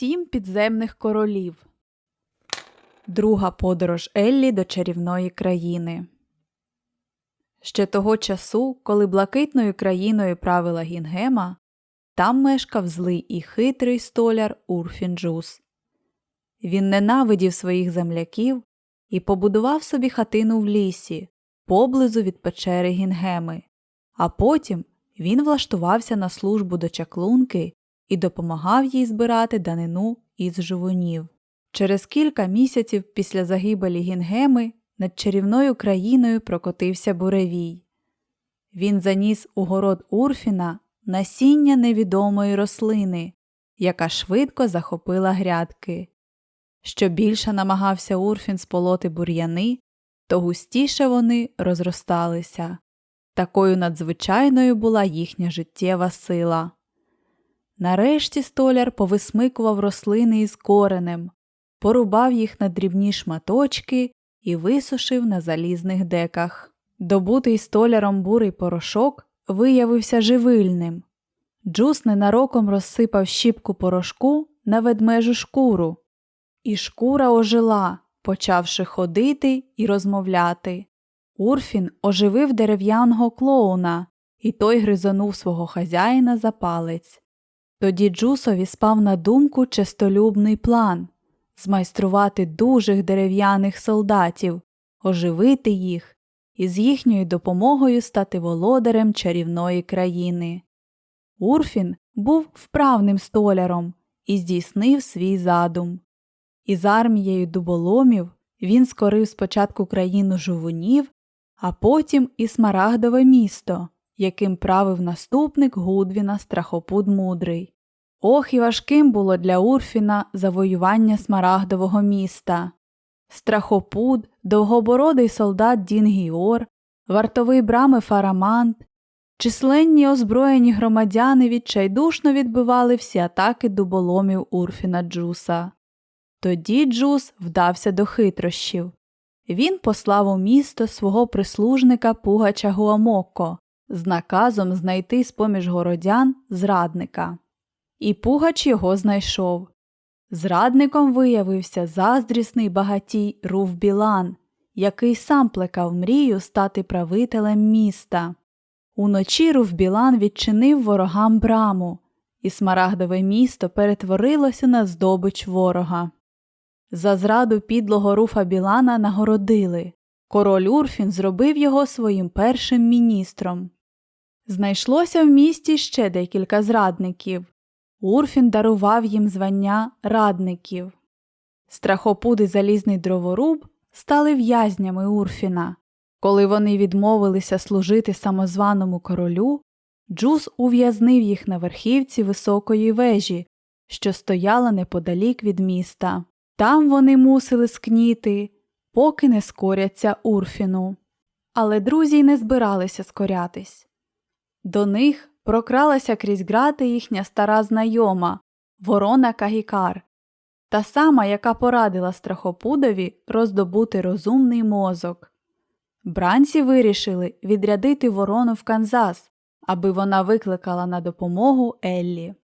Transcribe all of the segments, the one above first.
Сім підземних королів. Друга подорож Еллі до чарівної країни. Ще того часу, коли блакитною країною правила Гінгема, там мешкав злий і хитрий столяр Урфін Джус. Він ненавидів своїх земляків і побудував собі хатину в лісі, поблизу від печери Гінгеми, а потім він влаштувався на службу до чаклунки і допомагав їй збирати данину із живунів. Через кілька місяців після загибелі Гінгеми над чарівною країною прокотився буревій. Він заніс у город Урфіна насіння невідомої рослини, яка швидко захопила грядки. Що більше намагався Урфін сполоти бур'яни, то густіше вони розросталися. Такою надзвичайною була їхня життєва сила. Нарешті столяр повисмикував рослини із коренем, порубав їх на дрібні шматочки і висушив на залізних деках. Добутий столяром бурий порошок виявився живильним. Джус ненароком розсипав щіпку порошку на ведмежу шкуру, і шкура ожила, почавши ходити і розмовляти. Урфін оживив дерев'яного клоуна, і той гризонув свого хазяїна за палець. Тоді Джусові спав на думку честолюбний план змайструвати дужих дерев'яних солдатів, оживити їх і з їхньою допомогою стати володарем чарівної країни. Урфін був вправним столяром і здійснив свій задум. Із армією дуболомів він скорив спочатку країну жувунів, а потім і Смарагдове місто, яким правив наступник Гудвіна Страхопуд Мудрий. Ох і важким було для Урфіна завоювання Смарагдового міста. Страхопуд, довгобородий солдат Дінгіор, вартовий брами Фарамант, численні озброєні громадяни відчайдушно відбивали всі атаки дуболомів Урфіна Джуса. Тоді Джус вдався до хитрощів. Він послав у місто свого прислужника Пугача Гуамоко з наказом знайти з поміж городян зрадника. І Пугач його знайшов. Зрадником виявився заздрісний багатій Рув Білан, який сам плекав мрію стати правителем міста. Уночі Рув Білан відчинив ворогам браму, і смарагдове місто перетворилося на здобич ворога. За зраду підлого руфа Білана нагородили. Король Урфін зробив його своїм першим міністром. Знайшлося в місті ще декілька зрадників. Урфін дарував їм звання радників. Страхопуди залізний дроворуб стали в'язнями Урфіна. Коли вони відмовилися служити самозваному королю, Джус ув'язнив їх на верхівці високої вежі, що стояла неподалік від міста. Там вони мусили скніти, поки не скоряться Урфіну. Але друзі й не збиралися скорятись. До них прокралася крізь грати їхня стара знайома Ворона Кагікар, та сама, яка порадила страхопудові роздобути розумний мозок. Бранці вирішили відрядити ворону в Канзас, аби вона викликала на допомогу Еллі.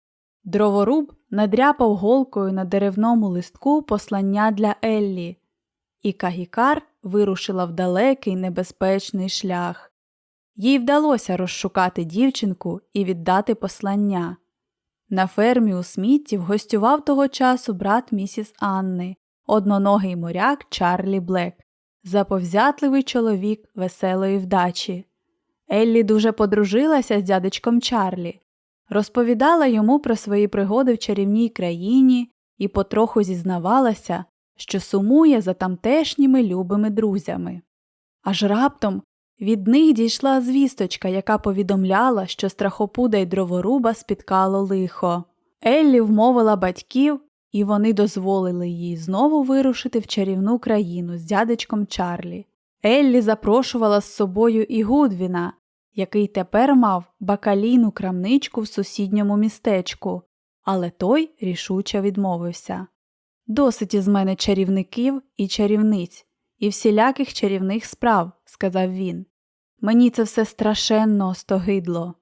Дроворуб надряпав голкою на деревному листку послання для Еллі, і Кагікар вирушила в далекий небезпечний шлях. Їй вдалося розшукати дівчинку і віддати послання. На фермі у Сміттів гостював того часу брат місіс Анни, одноногий моряк Чарлі Блек, заповзятливий чоловік веселої вдачі. Еллі дуже подружилася з дядечком Чарлі, розповідала йому про свої пригоди в чарівній країні і потроху зізнавалася, що сумує за тамтешніми любими друзями. Аж раптом від них дійшла звісточка, яка повідомляла, що страхопуда й дроворуба спіткало лихо. Еллі вмовила батьків, і вони дозволили їй знову вирушити в чарівну країну з дядечком Чарлі. Еллі запрошувала з собою і Гудвіна, який тепер мав бакалійну крамничку в сусідньому містечку, але той рішуче відмовився. Досить із мене чарівників і чарівниць, і всіляких чарівних справ, сказав він. Мені це все страшенно остогидло.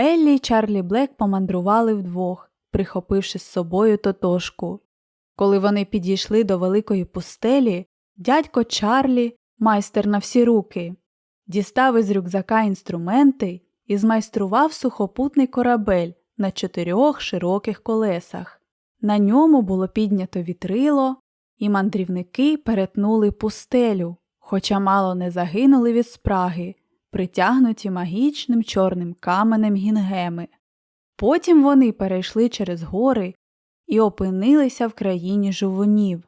Еллі й Чарлі Блек помандрували вдвох прихопивши з собою тотошку. Коли вони підійшли до великої пустелі, дядько Чарлі, майстер на всі руки, дістав із рюкзака інструменти і змайстрував сухопутний корабель на чотирьох широких колесах. На ньому було піднято вітрило, і мандрівники перетнули пустелю, хоча мало не загинули від спраги, притягнуті магічним чорним каменем гінгеми. Потім вони перейшли через гори і опинилися в країні жувунів.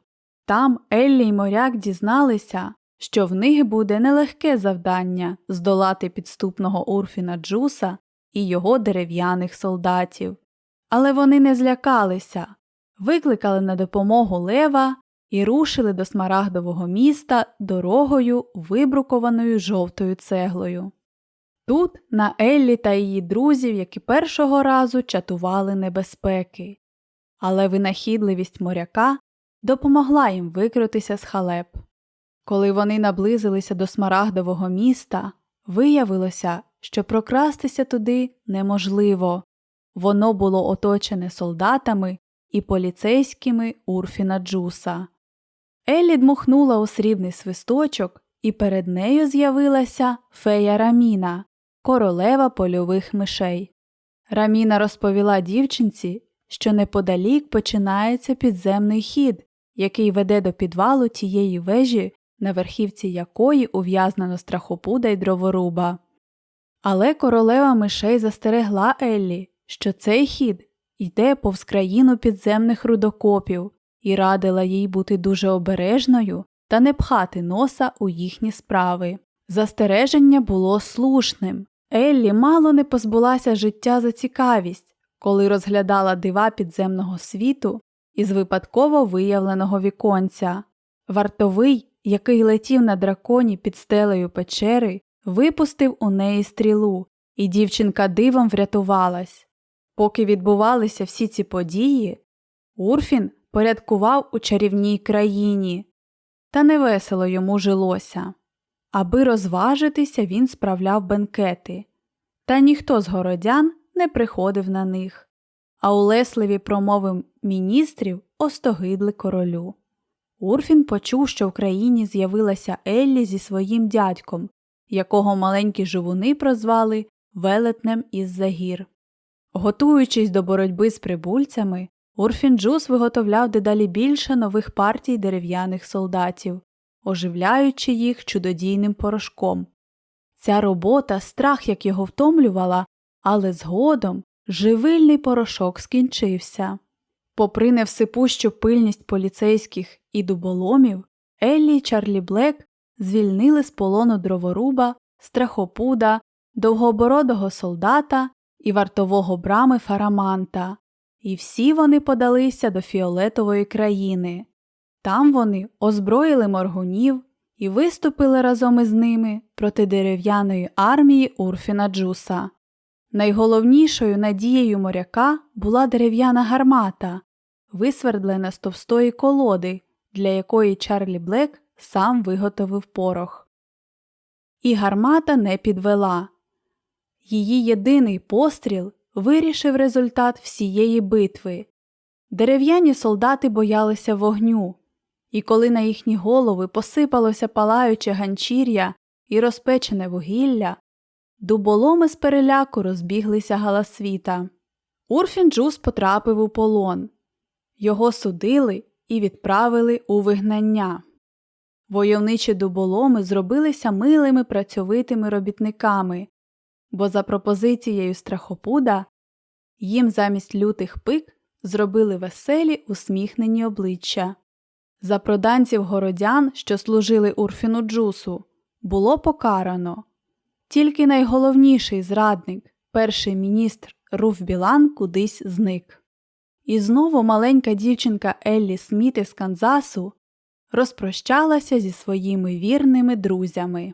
Там Еллі й моряк дізналися, що в них буде нелегке завдання здолати підступного Урфіна Джуса і його дерев'яних солдатів. Але вони не злякалися, викликали на допомогу лева і рушили до смарагдового міста дорогою, вибрукованою жовтою цеглою. Тут на Еллі та її друзів, які першого разу чатували небезпеки, але винахідливість моряка допомогла їм викрутися з халеп. Коли вони наблизилися до смарагдового міста, виявилося, що прокрастися туди неможливо. Воно було оточене солдатами і поліцейськими Урфіна Джуса. Еллі дмухнула у срібний свисточок, і перед нею з'явилася фея Раміна, королева польових мишей. Раміна розповіла дівчинці, що неподалік починається підземний хід, який веде до підвалу тієї вежі, на верхівці якої ув'язнено страхопуда й дроворуба. Але королева мишей застерегла Еллі, що цей хід йде повз країну підземних рудокопів і радила їй бути дуже обережною та не пхати носа у їхні справи. Застереження було слушним. Еллі мало не позбулася життя за цікавість, коли розглядала дива підземного світу із випадково виявленого віконця. Вартовий, який летів на драконі під стелею печери, випустив у неї стрілу, і дівчинка дивом врятувалась. Поки відбувалися всі ці події, Урфін порядкував у чарівній країні, та невесело йому жилося. Аби розважитися, він справляв бенкети, та ніхто з городян не приходив на них, а улесливі промови міністрів остогидли королю. Урфін почув, що в країні з'явилася Еллі зі своїм дядьком, якого маленькі живуни прозвали велетнем із загір. Готуючись до боротьби з прибульцями, Урфін Джус виготовляв дедалі більше нових партій дерев'яних солдатів, оживляючи їх чудодійним порошком. Ця робота страх як його втомлювала, але згодом живильний порошок скінчився. Попри невсипущу пильність поліцейських і дуболомів, Еллі й Чарлі Блек звільнили з полону дроворуба, страхопуда, довгобородого солдата і вартового брами Фараманта, і всі вони подалися до фіолетової країни. Там вони озброїли моргунів і виступили разом із ними проти дерев'яної армії Урфіна Джуса. Найголовнішою надією моряка була дерев'яна гармата, висвердлена з товстої колоди, для якої Чарлі Блек сам виготовив порох. І гармата не підвела. Її єдиний постріл вирішив результат всієї битви. Дерев'яні солдати боялися вогню, і коли на їхні голови посипалося палаюче ганчір'я і розпечене вугілля, дуболоми з переляку розбіглися галасвіта. Урфін Джус потрапив у полон. Його судили і відправили у вигнання. Войовничі дуболоми зробилися милими працьовитими робітниками, бо за пропозицією страхопуда їм замість лютих пик зробили веселі усміхнені обличчя. За проданців городян, що служили Урфіну Джусу, було покарано. Тільки найголовніший зрадник, перший міністр Руф Білан, кудись зник. І знову маленька дівчинка Еллі Сміт із Канзасу розпрощалася зі своїми вірними друзями.